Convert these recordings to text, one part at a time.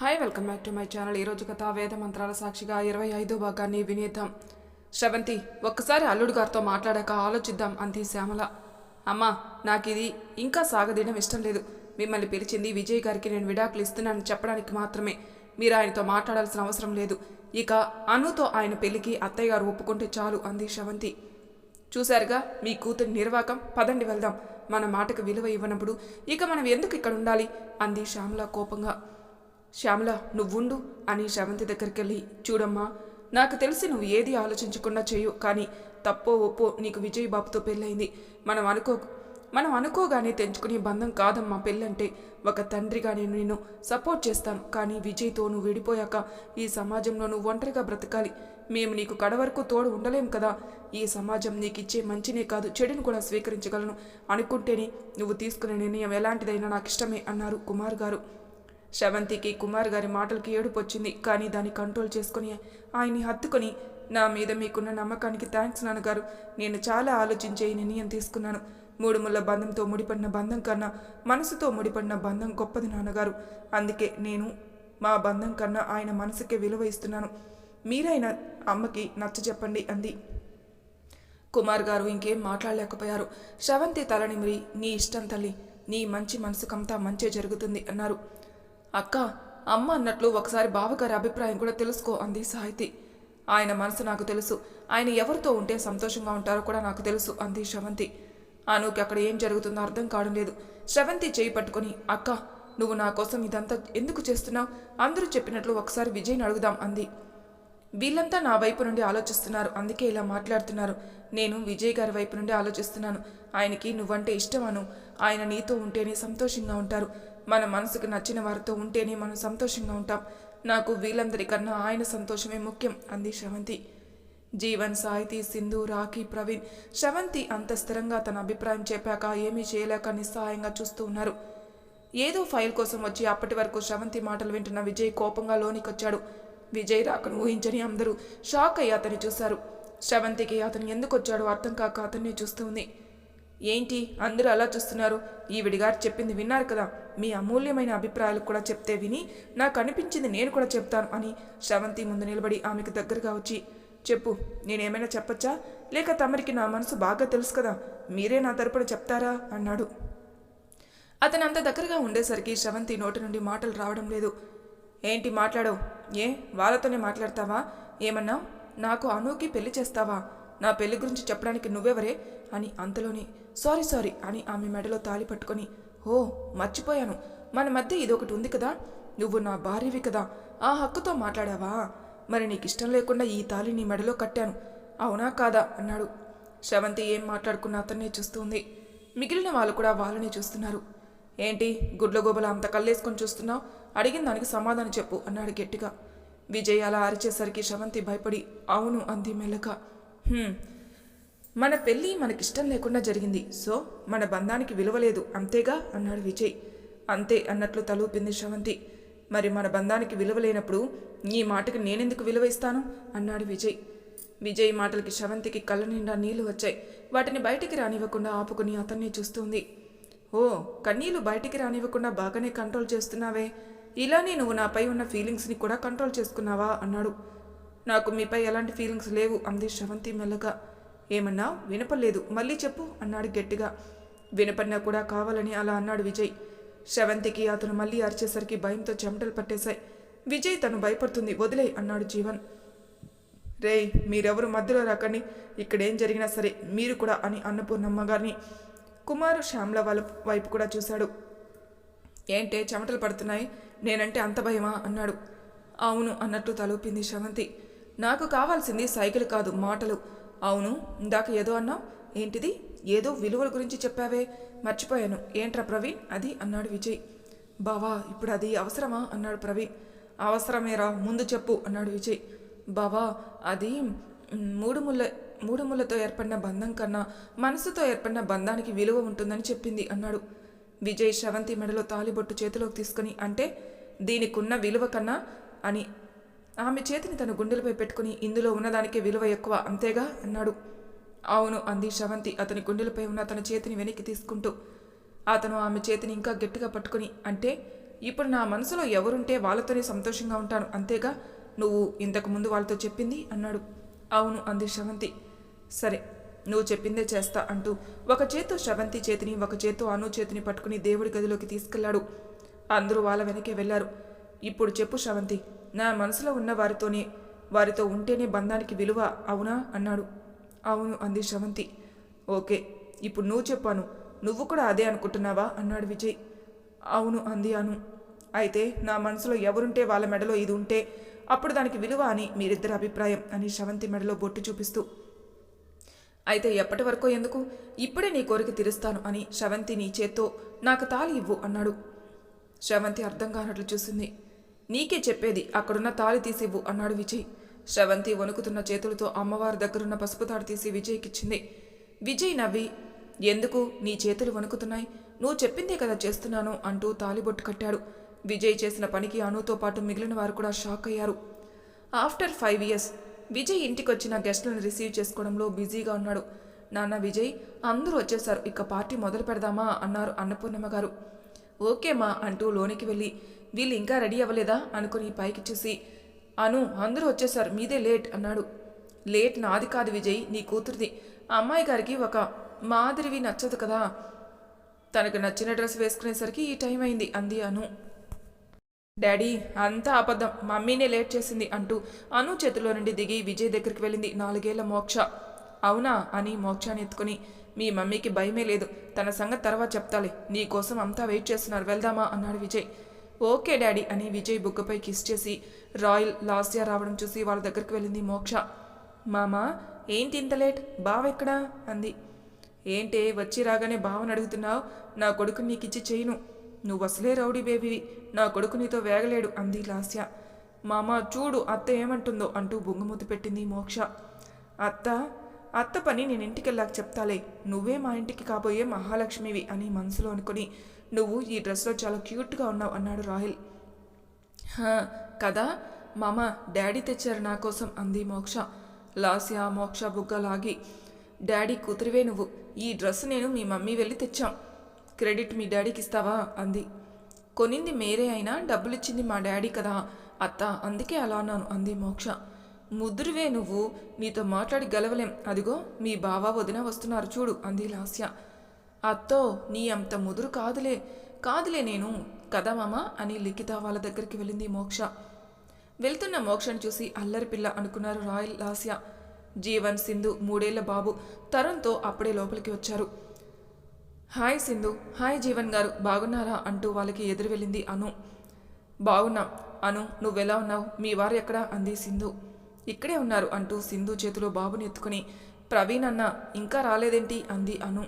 Hi welcome back to my channel ఈరోజు కథ వేద మంత్రాల సాక్షిగా ఇరవై ఐదో భాగాన్ని వినేద్దాం. శ్రవంతి ఒక్కసారి అల్లుడు గారితో మాట్లాడాక ఆలోచిద్దాం అంది శ్యామల. అమ్మా నాకు ఇది ఇంకా సాగదీయడం ఇష్టం లేదు. మిమ్మల్ని పిలిచింది విజయ్ గారికి నేను విడాకులు ఇస్తున్నానని చెప్పడానికి మాత్రమే. మీరు ఆయనతో మాట్లాడాల్సిన అవసరం లేదు. ఇక అనుతో ఆయన పెళ్ళికి అత్తయ్య గారు ఒప్పుకుంటే చాలు అంది శ్రవంతి. చూశారుగా మీ కూతురి నిర్వాకం? పదండి వెళ్దాం. మన మాటకు విలువ ఇవ్వనప్పుడు ఇక మనం ఎందుకు ఇక్కడ ఉండాలి? అంది శ్యామల కోపంగా. శ్యామల నువ్వుండు అని శ్రవంతి దగ్గరికి వెళ్ళి చూడమ్మా నాకు తెలిసి నువ్వు ఏది ఆలోచించకుండా చేయు కానీ తప్పో ఒప్పో నీకు విజయ్ బాబుతో పెళ్ళయింది. మనం అనుకో మనం అనుకోగానే తెంచుకునే బంధం కాదమ్మా పెళ్ళంటే. ఒక తండ్రిగా నేను నిన్ను సపోర్ట్ చేస్తాను కానీ విజయ్తో నువ్వు విడిపోయాక ఈ సమాజంలో నువ్వు ఒంటరిగా బ్రతకాలి. మేము నీకు కడవరకు తోడు ఉండలేం కదా. ఈ సమాజం నీకు ఇచ్చే మంచినే కాదు చెడును కూడా స్వీకరించగలను అనుకుంటేనే నువ్వు తీసుకునే నిర్ణయం ఎలాంటిదైనా నాకు ఇష్టమే అన్నారు కుమార్ గారు. శవంతికి కుమార్ గారి మాటలకి ఏడుపు వచ్చింది కానీ దాన్ని కంట్రోల్ చేసుకుని ఆయన్ని హత్తుకొని నా మీద మీకున్న నమ్మకానికి థ్యాంక్స్ నాన్నగారు. నేను చాలా ఆలోచించే ఈ నిర్ణయం తీసుకున్నాను. మూడు ముళ్ళ బంధంతో ముడిపడిన బంధం కన్నా మనసుతో ముడిపడిన బంధం గొప్పది నాన్నగారు. అందుకే నేను మా బంధం కన్నా ఆయన మనసుకే విలువ ఇస్తున్నాను. మీరైనా అమ్మకి నచ్చ చెప్పండి అంది. కుమార్ గారు ఇంకేం మాట్లాడలేకపోయారు. శ్రవంతి తలనిమిరి నీ ఇష్టం తల్లి. నీ మంచి మనసుకంతా మంచే జరుగుతుంది అన్నారు. అక్క అమ్మ అన్నట్లు ఒకసారి బావగారి అభిప్రాయం కూడా తెలుసుకో అంది సాహితి. ఆయన మనసు నాకు తెలుసు. ఆయన ఎవరితో ఉంటే సంతోషంగా ఉంటారో కూడా నాకు తెలుసు అంది శ్రవంతి అనుకి అక్కడ ఏం జరుగుతుందో అర్థం కావడం లేదు. శ్రవంతి చేయి పట్టుకుని అక్క నువ్వు నా కోసం ఇదంతా ఎందుకు చేస్తున్నావు? అందరూ చెప్పినట్లు ఒకసారి విజయ్ని అడుగుదాం అంది. వీళ్ళంతా నా వైపు నుండి ఆలోచిస్తున్నారు. అందుకే ఇలా మాట్లాడుతున్నారు. నేను విజయ్ గారి వైపు నుండి ఆలోచిస్తున్నాను. ఆయనకి నువ్వంటే ఇష్టమను. ఆయన నీతో ఉంటేనే సంతోషంగా ఉంటారు. మన మనసుకు నచ్చిన వారితో ఉంటేనే మనం సంతోషంగా ఉంటాం. నాకు వీళ్ళందరికన్నా ఆయన సంతోషమే ముఖ్యం అంది శ్రవంతి జీవన్ సాహితీ సింధు రాఖీ ప్రవీణ్ శ్రవంతి అంత స్థిరంగా తన అభిప్రాయం చెప్పాక ఏమీ చేయలేక నిస్సహాయంగా చూస్తూ ఉన్నారు. ఏదో ఫైల్ కోసం వచ్చి అప్పటి వరకు శ్రవంతి మాటలు వింటున్న విజయ్ కోపంగా లోనికొచ్చాడు. విజయ్ రాకను ఊహించని అందరూ షాక్ అయ్యి అతన్ని చూశారు. శ్రవంతికి అతను ఎందుకు వచ్చాడో అర్థం కాక అతన్ని చూస్తుంది ఉంది. ఏంటి? అందరూ అలా చూస్తున్నారు. ఈవిడిగారు చెప్పింది విన్నారు కదా. మీ అమూల్యమైన అభిప్రాయాలు కూడా చెప్తే విని నాకు అనిపించింది నేను కూడా చెప్తాను అని శ్రవంతి ముందు నిలబడి ఆమెకు దగ్గరగా వచ్చి చెప్పు నేనేమైనా చెప్పచ్చా? లేక తమరికి నా మనసు బాగా తెలుసు కదా. మీరే నా తరపున చెప్తారా? అన్నాడు. అతను అంత దగ్గరగా ఉండేసరికి శ్రవంతి నోటి నుండి మాటలు రావడం లేదు. ఏంటి మాట్లాడవు? ఏ? వాళ్ళతోనే మాట్లాడతావా? ఏమన్నా నాకు అనూకి పెళ్ళి చేస్తావా? నా పెళ్ళి గురించి చెప్పడానికి నువ్వెవరే? అని అంతలోనే సారీ సారీ అని ఆమె మెడలో తాళి పట్టుకొని ఓ మర్చిపోయాను. మన మధ్య ఇదొకటి ఉంది కదా? నువ్వు నా భార్యవి కదా? ఆ హక్కుతో మాట్లాడావా? మరి నీకు ఇష్టం లేకుండా ఈ తాలి నీ మెడలో కట్టాను. అవునా కాదా? అన్నాడు. శ్రవంతి ఏం మాట్లాడుకున్న అతన్నే చూస్తుంది. మిగిలిన వాళ్ళు కూడా వాళ్ళనే చూస్తున్నారు. ఏంటి? గుడ్ల గోబల అంత కళ్ళేసుకొని చూస్తున్నావు? అడిగిన దానికి సమాధానం చెప్పు అన్నాడు గట్టిగా. విజయ్ అలా అరిచేసరికి శ్రవంతి భయపడి అవును అంది మెల్లగా. మన పెళ్ళి మనకిష్టం లేకుండా జరిగింది. సో మన బంధానికి విలువ లేదు అంతేగా? అన్నాడు విజయ్. అంతే అన్నట్లు తలూపింది శ్రవంతి. మరి మన బంధానికి విలువ లేనప్పుడు నీ మాటకి నేనెందుకు విలువ ఇస్తాను? అన్నాడు విజయ్. విజయ్ మాటలకి శ్రవంతికి కళ్ళ నిండా నీళ్ళు వచ్చాయి. వాటిని బయటికి రానివ్వకుండా ఆపుకుని అతన్ని చూస్తుంది. ఓ కన్నీళ్ళు బయటికి రానివ్వకుండా బాగానే కంట్రోల్ చేస్తున్నావే. ఇలానే నువ్వు నాపై ఉన్న ఫీలింగ్స్ని కూడా కంట్రోల్ చేసుకున్నావా? అన్నాడు. నాకు మీపై ఎలాంటి ఫీలింగ్స్ లేవు అంది శ్రవంతి మెల్లగా. ఏమన్నా? వినపలేదు మళ్ళీ చెప్పు అన్నాడు గట్టిగా. వినపడినా కూడా కావాలని అలా అన్నాడు విజయ్. శ్రవంతికి అతను మళ్ళీ అరిచేసరికి భయంతో చెమటలు పట్టేశాయి. విజయ్ తను భయపడుతుంది. వదిలే అన్నాడు జీవన్. రేయ్ మీరెవరు మధ్యలో రాకండి. ఇక్కడేం జరిగినా సరే మీరు కూడా అని అన్నపూర్ణమ్మ గారిని. కుమారు శ్యామ్ల వాళ్ళ వైపు కూడా చూశాడు. ఏంటే చెమటలు పడుతున్నాయి? నేనంటే అంత భయమా? అన్నాడు. అవును అన్నట్టు తలూపింది శ్రవంతి. నాకు కావాల్సింది సైకిల్ కాదు మాటలు. అవును ఇందాక ఏదో అన్నావు. ఏంటిది? ఏదో విలువల గురించి చెప్పావే. మర్చిపోయాను. ఏంట్రా ప్రవీణ్ అది అన్నాడు విజయ్. బావా ఇప్పుడు అది అవసరమా? అన్నాడు ప్రవీణ్ అవసరమేరా ముందు చెప్పు అన్నాడు విజయ్. బావా అది మూడు ముళ్ళ మూడు ముళ్ళతో ఏర్పడిన బంధం కన్నా మనసుతో ఏర్పడిన బంధానికి విలువ ఉంటుందని చెప్పింది అన్నాడు. విజయ్ శ్రవంతి మెడలో తాలిబొట్టు చేతిలోకి తీసుకుని అంటే దీనికున్న విలువ కన్నా అని ఆమె చేతిని తన గుండెలపై పెట్టుకుని ఇందులో ఉన్నదానికే విలువ ఎక్కువ అంతేగా అన్నాడు. అవును అంది శవంతి అతని గుండెలపై ఉన్న తన చేతిని వెనక్కి తీసుకుంటూ. అతను ఆమె చేతిని ఇంకా గట్టిగా పట్టుకుని అంటే ఇప్పుడు నా మనసులో ఎవరుంటే వాళ్ళతోనే సంతోషంగా ఉంటాను అంతేగా? నువ్వు ఇంతకు ముందు వాళ్ళతో చెప్పింది? అన్నాడు. అవును అంది శవంతి. సరే నువ్వు చెప్పిందే చేస్తా అంటూ ఒక చేత్తో శవంతి చేతిని ఒక చేత్తో అను చేతిని పట్టుకుని దేవుడి గదిలోకి తీసుకెళ్ళాడు. అందరూ వాళ్ళ వెనకే వెళ్ళారు ఇప్పుడు చెప్పు శ్రవంతి. నా మనసులో ఉన్న వారితోనే వారితో ఉంటేనే బంధానికి విలువ అవునా? అన్నాడు. అవును అంది శ్రవంతి. ఓకే ఇప్పుడు నువ్వు చెప్పాను. నువ్వు కూడా అదే అనుకుంటున్నావా? అన్నాడు విజయ్. అవును అంది అను. అయితే నా మనసులో ఎవరుంటే వాళ్ళ మెడలో ఇది ఉంటే అప్పుడు దానికి విలువ అని మీరిద్దరి అభిప్రాయం అని శ్రవంతి మెడలో బొట్టు చూపిస్తూ. అయితే ఎప్పటి వరకు ఎందుకు? ఇప్పుడే నీ కోరిక తీరుస్తాను అని శ్రవంతి నీ చేత్తో నాకు తాళి ఇవ్వు అన్నాడు. శ్రవంతి అర్థం కానట్లు చూసింది. నీకే చెప్పేది అక్కడున్న తాళి తీసివ్వు అన్నాడు విజయ్. శ్రవంతి వణుకుతున్న చేతులతో అమ్మవారి దగ్గరున్న పసుపు తాడు తీసి విజయ్కిచ్చింది. విజయ్ నవ్వి ఎందుకు? నీ చేతులు వణుకుతున్నాయి. నువ్వు చెప్పిందే కదా చేస్తున్నాను అంటూ తాలిబొట్టు కట్టాడు. విజయ్ చేసిన పనికి అనుతో పాటు మిగిలిన వారు కూడా షాక్ అయ్యారు. ఆఫ్టర్ ఫైవ్ ఇయర్స్ విజయ్ ఇంటికి వచ్చిన గెస్ట్లను రిసీవ్ చేసుకోవడంలో బిజీగా ఉన్నాడు. నాన్న విజయ్ అందరూ వచ్చేశారు. ఇక పార్టీ మొదలు పెడదామా? అన్నారు అన్నపూర్ణమ్మ గారు. ఓకేమా అంటూ లోనికి వెళ్ళి వీళ్ళు ఇంకా రెడీ అవ్వలేదా? అనుకుని పైకి చూసి అను అందరూ వచ్చేశారు. మీదే లేట్ అన్నాడు. లేట్ నాది కాదు విజయ్ నీ కూతురిది. ఆ అమ్మాయి గారికి ఒక మాదిరివి నచ్చదు కదా. తనకు నచ్చిన డ్రెస్ వేసుకునేసరికి ఈ టైం అయింది అంది అను. డాడీ అంతా అబద్ధం. మమ్మీనే లేట్ చేసింది అంటూ అను చేతిలో నుండి దిగి విజయ్ దగ్గరికి వెళ్ళింది. నాలుగేళ్ళ మోక్ష. అవునా? అని మోక్షాన్ని ఎత్తుకుని మీ మమ్మీకి భయమే లేదు. తన సంగతి తర్వాత చెప్తాలే. నీ కోసం అంతా వెయిట్ చేస్తున్నారు. వెళ్దామా? అన్నాడు విజయ్. ఓకే డాడీ అని విజయ్ బుగ్గపై కిస్ చేసి రాయల్ లాస్యా రావడం చూసి వాళ్ళ దగ్గరికి వెళ్ళింది మోక్ష. మామా ఏంటి ఇంత లేట్? బావెక్కడా అంది. ఏంటే వచ్చి రాగానే బావని అడుగుతున్నావు. నా కొడుకు నీకిచ్చి చేయను. నువ్వు అసలే రౌడీ బేబీవి. నా కొడుకు నీతో వేగలేడు అంది లాస్య. మామ చూడు అత్త ఏమంటుందో అంటూ బొంగుమూతి పెట్టింది మోక్ష. అత్త అత్త పని నేను ఇంటికెళ్ళాక చెప్తాలే. నువ్వే మా ఇంటికి కాబోయే మహాలక్ష్మివి అని మనసులో అనుకుని నువ్వు ఈ డ్రెస్లో చాలా క్యూట్గా ఉన్నావు అన్నాడు రాహిల్. కదా? మామ డాడీ తెచ్చారు నా కోసం అంది మోక్ష. లాస్య మోక్ష బుగ్గ లాగి డాడీ కూతురివే నువ్వు. ఈ డ్రెస్ నేను మీ మమ్మీ వెళ్ళి తెచ్చాం. క్రెడిట్ మీ డాడీకి ఇస్తావా? అంది. కొనింది మేరే అయినా డబ్బులిచ్చింది మా డాడీ కదా అత్త అందుకే అలా అన్నాను అంది మోక్ష. ముద్దురువే నువ్వు. నీతో మాట్లాడి గెలవలేం. అదిగో మీ బావ వదిన వస్తున్నారు చూడు అంది లాస్య. అత్తో నీ అంత ముదురు కాదులే. కాదులే నేను. కదా మామ అని లిఖిత వాళ్ళ దగ్గరికి వెళ్ళింది మోక్ష. వెళ్తున్న మోక్షను చూసి అల్లరి పిల్ల అనుకున్నారు రాయల్ లాస్య. జీవన్ సింధు మూడేళ్ళ బాబు. తరుణ్తో అప్పుడే లోపలికి వచ్చారు. హాయ్ సింధు. హాయ్ జీవన్ గారు. బాగున్నారా అంటూ వాళ్ళకి ఎదురు వెళ్ళింది అను. బాగున్నాం. అను నువ్వెలా ఉన్నావు? మీ వారు ఎక్కడా? అంది సింధు. ఇక్కడే ఉన్నారు అంటూ సింధు చేతిలో బాబుని ఎత్తుకుని ప్రవీణ్ అన్న ఇంకా రాలేదేంటి? అంది అను.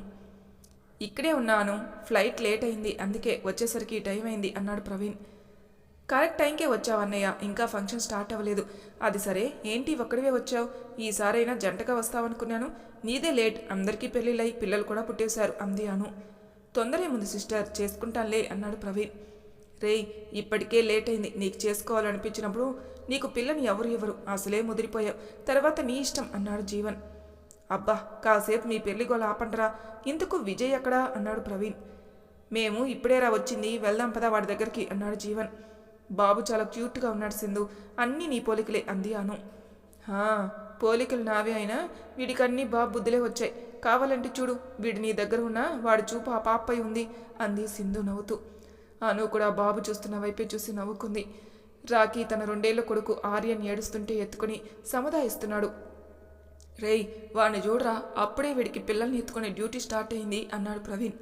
ఇక్కడే ఉన్నాను ఫ్లైట్ లేట్ అయింది అందుకే వచ్చేసరికి టైం అయింది అన్నాడు ప్రవీణ్. కరెక్ట్ టైంకే వచ్చావన్నయ్య ఇంకా ఫంక్షన్ స్టార్ట్ అవ్వలేదు. అది సరే ఏంటి ఒక్కడివే వచ్చావు? ఈసారైనా జంటగా వస్తావనుకున్నాను నీదే లేట్ అందరికీ పెళ్ళిళ్ళై పిల్లలు కూడా పుట్టేశారు అంది అను. తొందరేముంది సిస్టర్ చేసుకుంటానులే అన్నాడు ప్రవీణ్. రేయ్ ఇప్పటికే లేట్ అయింది నీకు చేసుకోవాలనిపించినప్పుడు నీకు పిల్లని ఎవరు ఎవరు? అసలే ముదిరిపోయావు తర్వాత నీ ఇష్టం అన్నాడు జీవన్. అబ్బా కాసేపు మీ పెళ్ళి గోల ఆపండరా. ఇందుకు విజయ్ ఎక్కడా? అన్నాడు ప్రవీణ్. మేము ఇప్పుడేరా వచ్చింది వెళ్దాం పదా వాడి దగ్గరికి అన్నాడు జీవన్. బాబు చాలా క్యూట్గా ఉన్నాడు సింధు. అన్నీ నీ పోలికలే అంది అను. పోలికలు నావే అయినా వీడికన్నీ బాబు బుద్ధులే వచ్చాయి. కావాలంటే చూడు వీడి నీ దగ్గర ఉన్న వాడి చూపు ఆ పాపై ఉంది అంది సింధు నవ్వుతూ. అను కూడా బాబు చూస్తున్న వైపే చూసి నవ్వుకుంది. రాకీ తన రెండేళ్ళ కొడుకు ఆర్యన్ ఏడుస్తుంటే ఎత్తుకుని సముదాయిస్తున్నాడు. రేయ్ వాడిని చూడరా అప్పుడే వీడికి పిల్లల్ని ఎత్తుకునే డ్యూటీ స్టార్ట్ అయింది అన్నాడు ప్రవీణ్.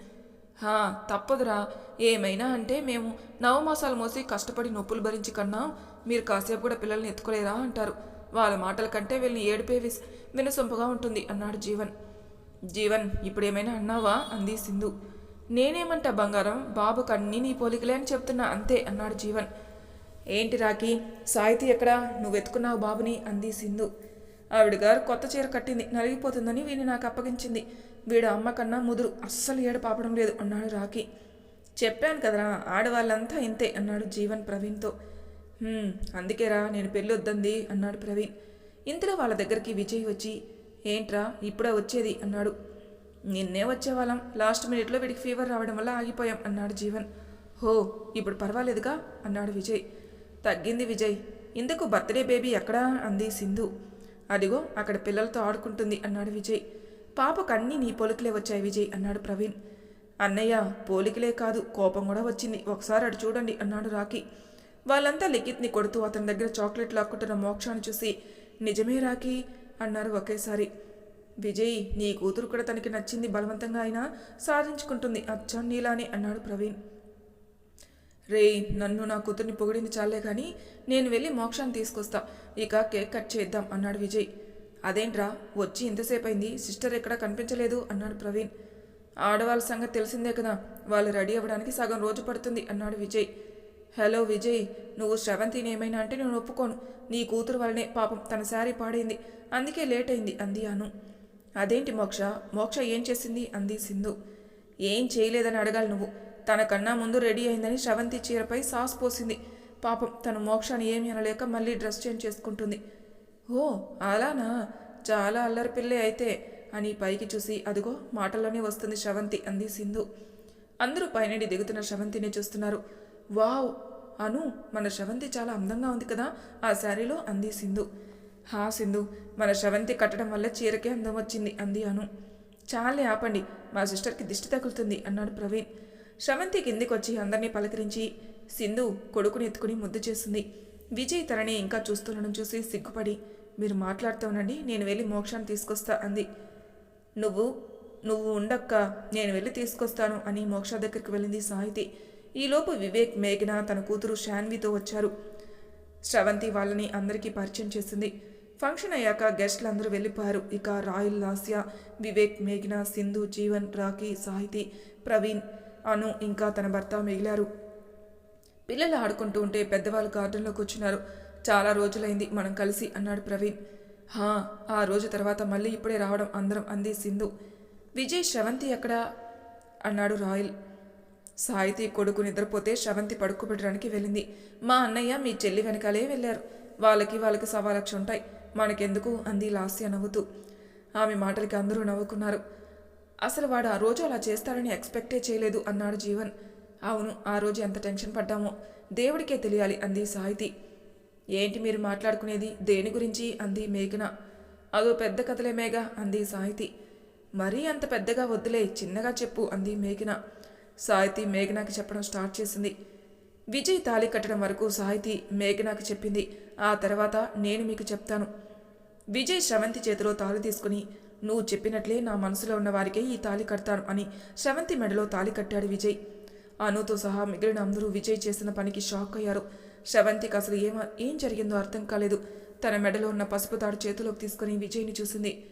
హా తప్పదురా. ఏమైనా అంటే మేము నవమాసాలు మోసి కష్టపడి నొప్పులు భరించి కన్నా మీరు కాసేపు కూడా పిల్లల్ని ఎత్తుకోలేరా అంటారు. వాళ్ళ మాటల కంటే వీళ్ళని ఏడిపే విస్ వినసొంపుగా ఉంటుంది అన్నాడు జీవన్. జీవన్ ఇప్పుడేమైనా అన్నావా? అంది సింధు. నేనేమంటా బంగారం? బాబుకు అన్నీ నీ పోలికలే అని చెప్తున్నా అంతే అన్నాడు జీవన్. ఏంటి రాకి సాహితీ ఎక్కడా? నువ్వు వెతుకున్నావు బాబుని అంది సింధు. ఆవిడ గారు కొత్త చీర కట్టింది నలిగిపోతుందని వీని నాకు అప్పగించింది. వీడు అమ్మ కన్నా ముదురు అస్సలు ఏడు పాపడం లేదు అన్నాడు రాకి చెప్పాను కదరా ఆడవాళ్ళంతా ఇంతే అన్నాడు జీవన్ ప్రవీణ్తో. అందుకేరా నేను పెళ్ళి వద్దంది అన్నాడు ప్రవీణ్. ఇంతలో వాళ్ళ దగ్గరికి విజయ్ వచ్చి ఏంట్రా ఇప్పుడే వచ్చేది అన్నాడు. నిన్నే వచ్చేవాళ్ళం లాస్ట్ మినిట్లో వీడికి ఫీవర్ రావడం వల్ల ఆగిపోయాం అన్నాడు జీవన్. హో ఇప్పుడు పర్వాలేదుగా అన్నాడు విజయ్. తగ్గింది విజయ్. ఇందుకు బర్త్డే బేబీ ఎక్కడా? అంది సింధు. అదిగో అక్కడ పిల్లలతో ఆడుకుంటుంది అన్నాడు విజయ్. పాపకు అన్నీ నీ పోలికలే వచ్చాయి విజయ్ అన్నాడు ప్రవీణ్. అన్నయ్య పోలికలే కాదు కోపం కూడా వచ్చింది. ఒకసారి అటు చూడండి అన్నాడు రాకీ వాళ్ళంతా లిఖిత్ని కొడుతూ అతని దగ్గర చాక్లెట్ లాక్కుంటున్న మోక్షాన్ని చూసి నిజమే రాకీ అన్నారు ఒకేసారి. విజయ్ నీ కూతురు కూడా తనకి నచ్చింది బలవంతంగా అయినా సాధించుకుంటుంది అచ్చం నీలానే అన్నాడు ప్రవీణ్. రే నన్ను నా కూతుర్ని పొగిడింది చాలే కానీ నేను వెళ్ళి మోక్షాన్ని తీసుకొస్తా. ఇక కేక్ కట్ చేద్దాం అన్నాడు విజయ్. అదేంట్రా వచ్చి ఇంతసేపు అయింది సిస్టర్ ఎక్కడా కనిపించలేదు అన్నాడు ప్రవీణ్. ఆడవాళ్ళ సంగతి తెలిసిందే కదా వాళ్ళు రెడీ అవ్వడానికి సగం రోజు పడుతుంది అన్నాడు విజయ్. హలో విజయ్ నువ్వు శ్రవంతిని ఏమైనా అంటే నేను ఒప్పుకోను. నీ కూతురు వల్లనే పాపం తన శారీ పాడైంది. అందుకే లేట్ అయింది అంది అను. అదేంటి మోక్ష? మోక్ష ఏం చేసింది? అంది సింధు. ఏం చేయలేదని అడగాలి నువ్వు. తనకన్నా ముందు రెడీ అయిందని శ్రవంతి చీరపై సాస్ పోసింది. పాపం తను మోక్షాన్ని ఏమీ అనలేక మళ్ళీ డ్రెస్ చేంజ్ చేసుకుంటుంది. ఓ అలానా? చాలా అల్లరి పిల్లే అయితే. అని పైకి చూసి అదిగో మాటల్లోనే వస్తుంది శ్రవంతి అంది సింధు. అందరూ పైనడి దిగుతున్న శ్రవంతిని చూస్తున్నారు. వావ్! అను మన శ్రవంతి చాలా అందంగా ఉంది కదా ఆ శారీలో అంది సింధు. హా సింధు మన శ్రవంతి కట్టడం వల్ల చీరకే అందం వచ్చింది అంది అను. చాలే ఆపండి మా సిస్టర్కి దిష్టి తగులుతుంది అన్నాడు ప్రవీణ్. శ్రవంతి కిందికొచ్చి అందరినీ పలకరించి సింధు కొడుకుని ఎత్తుకుని ముద్దు చేసింది విజయ్ తనని ఇంకా చూస్తుండడం చూసి సిగ్గుపడి మీరు మాట్లాడుతూ ఉండండి నేను వెళ్ళి మోక్షాన్ని తీసుకొస్తా అంది. నువ్వు నువ్వు ఉండక్క నేను వెళ్ళి తీసుకొస్తాను అని మోక్ష దగ్గరికి వెళ్ళింది సాహితి. ఈలోపు వివేక్ మేఘన తన కూతురు శాన్వితో వచ్చారు. శ్రవంతి వాళ్ళని అందరికీ పరిచయం చేసింది. ఫంక్షన్ అయ్యాక గెస్ట్లు అందరూ వెళ్ళిపోయారు. ఇక రాయల్ లాస్య వివేక్ మేఘన సింధు జీవన్ రాఖీ సాహితి ప్రవీణ్ అను ఇంకా తన భర్త మిగిలారు. పిల్లలు ఆడుకుంటూ ఉంటే పెద్దవాళ్ళు గార్డెన్లో కూర్చున్నారు చాలా రోజులైంది మనం కలిసి అన్నాడు ప్రవీణ్. హా ఆ రోజు తర్వాత మళ్ళీ ఇప్పుడే రావడం అందరం అంది సింధు. విజయ్ శ్రవంతి ఎక్కడా? అన్నాడు రాయల్. సాయితి కొడుకు నిద్రపోతే శ్రవంతి పడుకోబెట్టడానికి వెళ్ళింది. మా అన్నయ్య మీ చెల్లి వెనకాలే వెళ్ళారు. వాళ్ళకి వాళ్ళకి సవాలక్ష ఉంటాయి. మనకెందుకు అంది లాస్య నవ్వుతూ. ఆమె మాటలకి అందరూ నవ్వుకున్నారు. అసలు వాడు ఆ రోజు అలా చేస్తాడని ఎక్స్పెక్టే చేయలేదు అన్నాడు జీవన్. అవును ఆ రోజు ఎంత టెన్షన్ పడ్డామో దేవుడికే తెలియాలి అంది సాహితి. ఏంటి మీరు మాట్లాడుకునేది దేని గురించి? అంది మేఘన. అదో పెద్ద కథలే మేఘ అంది సాహితి. మరీ అంత పెద్దగా వద్దులే చిన్నగా చెప్పు అంది మేఘన. సాహితి మేఘనాకి చెప్పడం స్టార్ట్ చేసింది. విజయ్ తాళి కట్టడం వరకు సాహితి మేఘనాకి చెప్పింది. ఆ తర్వాత నేను మీకు చెప్తాను. విజయ్ శ్రవంతి చేతిలో తాళి తీసుకుని నువ్వు చెప్పినట్లే నా మనసులో ఉన్న వారికే ఈ తాళి కడతాను అని శ్రవంతి మెడలో తాళి కట్టాడు విజయ్. అనుతో సహా మిగిలిన అందరూ విజయ్ చేసిన పనికి షాక్ అయ్యారు. శ్రవంతికి అసలు ఏమ ఏం జరిగిందో అర్థం కాలేదు. తన మెడలో ఉన్న పసుపు తాడు చేతిలోకి తీసుకుని విజయ్ని చూసింది.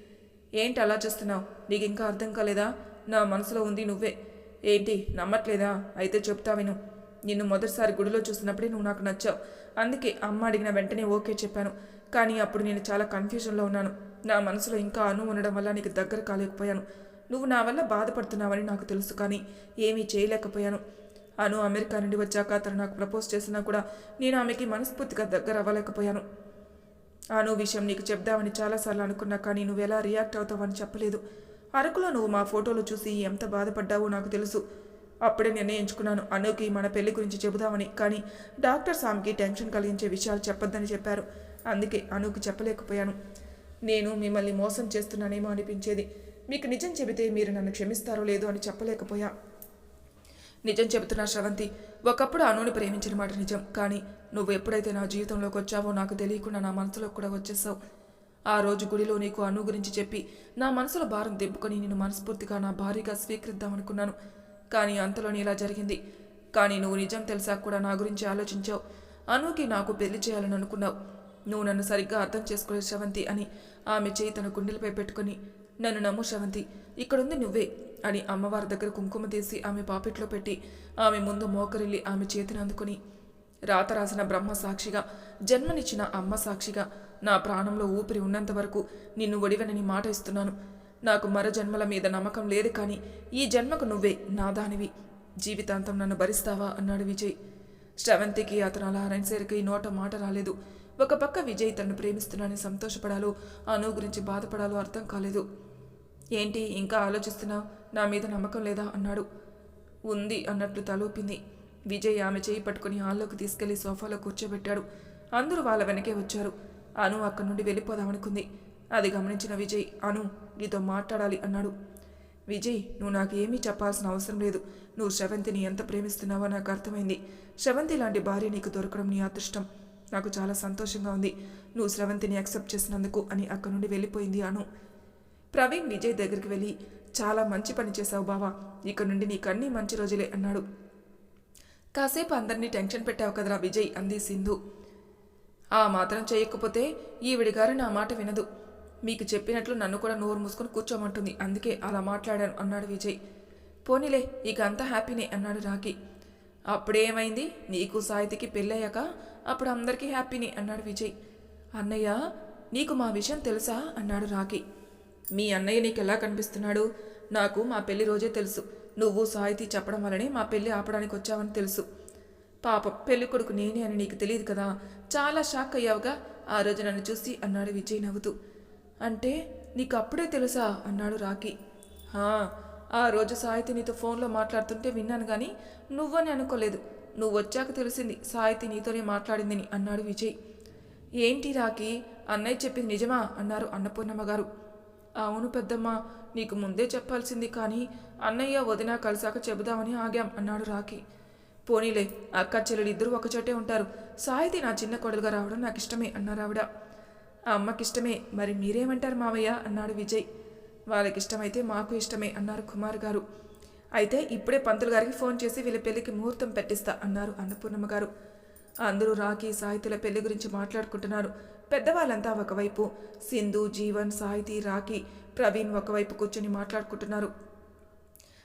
ఏంటి అలా చూస్తున్నావు? నీకు ఇంకా అర్థం కాలేదా? నా మనసులో ఉంది నువ్వే. ఏంటి నమ్మట్లేదా? అయితే చెప్తా విను. నిన్ను మొదటిసారి గుడిలో చూసినప్పుడే నువ్వు నాకు నచ్చావు. అందుకే అమ్మ అడిగిన వెంటనే ఓకే చెప్పాను. కానీ అప్పుడు నేను చాలా కన్ఫ్యూజన్లో ఉన్నాను. నా మనసులో ఇంకా అను ఉండడం వల్ల నీకు దగ్గర కాలేకపోయాను. నువ్వు నా వల్ల బాధపడుతున్నావని నాకు తెలుసు కానీ ఏమీ చేయలేకపోయాను. అను అమెరికా నుండి వచ్చాక తను నాకు ప్రపోజ్ చేసినా కూడా నేను ఆమెకి మనస్ఫూర్తిగా దగ్గర అవ్వలేకపోయాను. అను విషయం నీకు చెప్దామని చాలాసార్లు అనుకున్నా కానీ నువ్వు ఎలా రియాక్ట్ అవుతావని చెప్పలేదు. అరకులో నువ్వు మా ఫోటోలు చూసి ఎంత బాధపడ్డావో నాకు తెలుసు. అప్పుడే నిర్ణయించుకున్నాను. అనుకి మన పెళ్ళి గురించి చెబుదామని కానీ డాక్టర్ సామ్కి టెన్షన్ కలిగించే విషయాలు చెప్పొద్దని చెప్పారు. అందుకే అనుకు చెప్పలేకపోయాను. నేను మిమ్మల్ని మోసం చేస్తున్నానేమో అనిపించేది. మీకు నిజం చెబితే మీరు నన్ను క్షమిస్తారో లేదో అని చెప్పలేకపోయా. నిజం చెబుతున్నా శ్రవంతి ఒకప్పుడు అనుని ప్రేమించిన మాట నిజం. కానీ నువ్వు ఎప్పుడైతే నా జీవితంలోకి వచ్చావో నాకు తెలియకుండా నా మనసులోకి కూడా వచ్చేసావు ఆ రోజు గుడిలో నీకు అను గురించి చెప్పి నా మనసులో భారం దింపుకొని నేను మనస్ఫూర్తిగా నా భారీగా స్వీకరిద్దామనుకున్నాను. కానీ అంతలోని ఇలా జరిగింది. కానీ నువ్వు నిజం తెలిసాక కూడా నా గురించి ఆలోచించావు. అనుకి నాకు పెళ్ళి చేయాలని అనుకున్నావు. నువ్వు నన్ను సరిగ్గా అర్థం చేసుకోలేదు శ్రవంతి అని ఆమె చేయి తన గుండెలపై పెట్టుకుని నన్ను నమ్ము శ్రవంతి ఇక్కడుంది నువ్వే అని అమ్మవారి దగ్గర కుంకుమ తీసి ఆమె పాపిట్లో పెట్టి ఆమె ముందు మోకరిల్లి ఆమె చేతిని అందుకుని రాత రాసిన బ్రహ్మ సాక్షిగా జన్మనిచ్చిన అమ్మ సాక్షిగా నా ప్రాణంలో ఊపిరి ఉన్నంత వరకు నిన్ను ఒడివనని మాట ఇస్తున్నాను. నాకు మర జన్మల మీద నమ్మకం లేదు కానీ ఈ జన్మకు నువ్వే నా దానివి. జీవితాంతం నన్ను భరిస్తావా? అన్నాడు విజయ్. శ్రవంతికి అతను అలా అనేసరికి నోట మాట రాలేదు. ఒక పక్క విజయ్ తనను ప్రేమిస్తున్నానని సంతోషపడాలో అను గురించి బాధపడాలో అర్థం కాలేదు. ఏంటి ఇంకా ఆలోచిస్తున్నావు నా మీద నమ్మకం లేదా? అన్నాడు. ఉంది అన్నట్లు తలూపింది. విజయ్ ఆమె చేయి పట్టుకుని హాల్లోకి తీసుకెళ్ళి సోఫాలో కూర్చోబెట్టాడు. అందరూ వాళ్ళ వెనకే వచ్చారు. అను అక్కడి నుండి వెళ్ళిపోదామనుకుంది. అది గమనించిన విజయ్ అను నీతో మాట్లాడాలి అన్నాడు. విజయ్ నువ్వు నాకు ఏమీ చెప్పాల్సిన అవసరం లేదు. నువ్వు శ్రవంతిని ఎంత ప్రేమిస్తున్నావో నాకు అర్థమైంది. శ్రవంతి లాంటి భార్య నీకు దొరకడం నీ అదృష్టం. నాకు చాలా సంతోషంగా ఉంది. నువ్వు స్రవంతిని యాక్సెప్ట్ చేసినందుకు అని అక్కడి నుండి వెళ్ళిపోయింది అను. ప్రవీణ్ విజయ్ దగ్గరికి వెళ్ళి చాలా మంచి పని చేశావు బావా. ఇక నుండి నీకన్నీ మంచి రోజులే అన్నాడు. కాసేపు అందరినీ టెన్షన్ పెట్టావు కదరా విజయ్ అంది సింధు. ఆ మాత్రం చేయకపోతే ఈవిడి గారు నా మాట వినదు. మీకు చెప్పినట్లు నన్ను కూడా నోరు మూసుకొని కూర్చోమంటుంది. అందుకే అలా మాట్లాడాను అన్నాడు విజయ్. పోనీలే ఇక అంతా హ్యాపీనే అన్నాడు రాఖీ. అప్పుడేమైంది? నీకు సాహితికి పెళ్ళయ్యాక అప్పుడు అందరికీ హ్యాపీనే అన్నాడు విజయ్. అన్నయ్య నీకు మా విషయం తెలుసా? అన్నాడు రాఖి. మీ అన్నయ్య నీకు ఎలా కనిపిస్తున్నాడు? నాకు మా పెళ్ళి రోజే తెలుసు. నువ్వు సాహితీ చెప్పడం వల్లనే మా పెళ్ళి ఆపడానికి వచ్చావని తెలుసు. పాపం పెళ్ళి కొడుకు నేనే అని నీకు తెలియదు కదా? చాలా షాక్ అయ్యావుగా? ఆ రోజు నన్ను చూసి అన్నాడు విజయ్ నవ్వుతూ. అంటే నీకు అప్పుడే తెలుసా? అన్నాడు రాకీ ఆ రోజు సాహితి నీతో ఫోన్లో మాట్లాడుతుంటే విన్నాను కానీ నువ్వని అనుకోలేదు. నువ్వు వచ్చాక తెలిసింది సాయితి నీతోనే మాట్లాడిందని అన్నాడు విజయ్. ఏంటి రాకి అన్నయ్య చెప్పింది నిజమా? అన్నారు అన్నపూర్ణమ్మ గారు అవును పెద్దమ్మ నీకు ముందే చెప్పాల్సింది కానీ అన్నయ్య వదిన కలిసాక చెబుదామని ఆగాం అన్నాడు రాకి పోనీలే అక్క చెల్లెలు ఇద్దరు ఒకచోటే ఉంటారు. సాయితి నా చిన్న కొడలుగా రావడం నాకు ఇష్టమే అన్నారు ఆవిడ. ఆ మరి మీరేమంటారు మావయ్య? అన్నాడు విజయ్. వాళ్ళకిష్టమైతే మాకు ఇష్టమే అన్నారు కుమార్ గారు అయితే ఇప్పుడే పంతులు గారికి ఫోన్ చేసి వీళ్ళ పెళ్ళికి ముహూర్తం పెట్టిస్తా అన్నారు అన్నపూర్ణమ్మ గారు. అందరూ రాఖీ సాహిత్యుల పెళ్ళి గురించి మాట్లాడుకుంటున్నారు. పెద్దవాళ్ళంతా ఒకవైపు సింధు జీవన్ సాహితీ రాఖీ ప్రవీణ్ ఒకవైపు కూర్చొని మాట్లాడుకుంటున్నారు.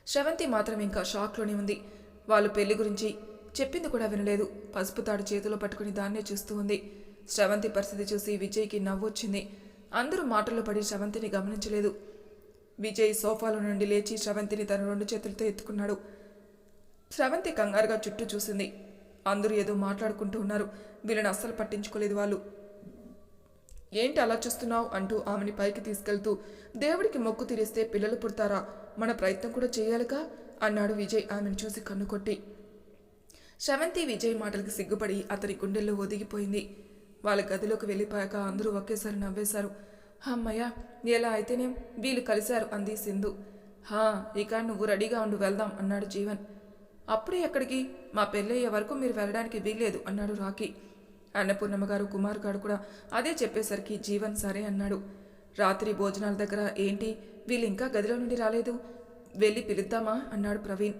శ్రవంతి మాత్రం ఇంకా షాక్లోనే ఉంది. వాళ్ళు పెళ్ళి గురించి చెప్పింది కూడా వినలేదు. పసుపు తాడు చేతిలో పట్టుకుని దాన్నే చూస్తూ ఉంది. శ్రవంతి పరిస్థితి చూసి విజయ్కి నవ్వొచ్చింది. అందరూ మాటల్లో పడి శ్రవంతిని గమనించలేదు. విజయ్ సోఫాలో నుండి లేచి శ్రవంతిని తన రెండు చేతులతో ఎత్తుకున్నాడు. శ్రవంతి కంగారుగా చుట్టూ చూసింది. అందరూ ఏదో మాట్లాడుకుంటూ ఉన్నారు. వీళ్ళని అస్సలు పట్టించుకోలేదు వాళ్ళు. ఏంటి అలా చూస్తున్నావు? అంటూ ఆమెని పైకి తీసుకెళ్తూ దేవుడికి మొక్కు తీరిస్తే పిల్లలు పుడతారా? మన ప్రయత్నం కూడా చేయాలిగా? అన్నాడు విజయ్ ఆమెను చూసి కన్ను కొట్టి శ్రవంతి విజయ్ మాటలకు సిగ్గుపడి అతని గుండెల్లో ఒదిగిపోయింది. వాళ్ళ గదిలోకి వెళ్ళిపోయాక అందరూ ఒకేసారి నవ్వేశారు. అమ్మయ్య ఎలా అయితేనేం వీళ్ళు కలిశారు అంది సింధు. హా ఇక నువ్వు రెడీగా ఉండు వెళ్దాం అన్నాడు జీవన్. అప్పుడే ఎక్కడికి మా పెళ్ళయ్యే వరకు మీరు వెళ్ళడానికి వీల్లేదు అన్నాడు రాకీ అన్నపూర్ణమ్మ గారు కుమార్ గారు కూడా అదే చెప్పేసరికి జీవన్ సరే అన్నాడు. రాత్రి భోజనాల దగ్గర ఏంటి వీళ్ళు ఇంకా గదిలో నుండి రాలేదు? వెళ్ళి పిలుద్దామా? అన్నాడు ప్రవీణ్.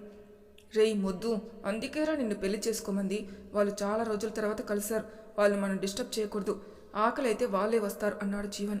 రేయ్ మొద్దు అందుకేరా నిన్ను పెళ్ళి చేసుకోమంది? వాళ్ళు చాలా రోజుల తర్వాత కలిశారు. వాళ్ళు మనం డిస్టర్బ్ చేయకూడదు. ఆకలి అయితే వాళ్ళే వస్తారు అన్నాడు జీవన్.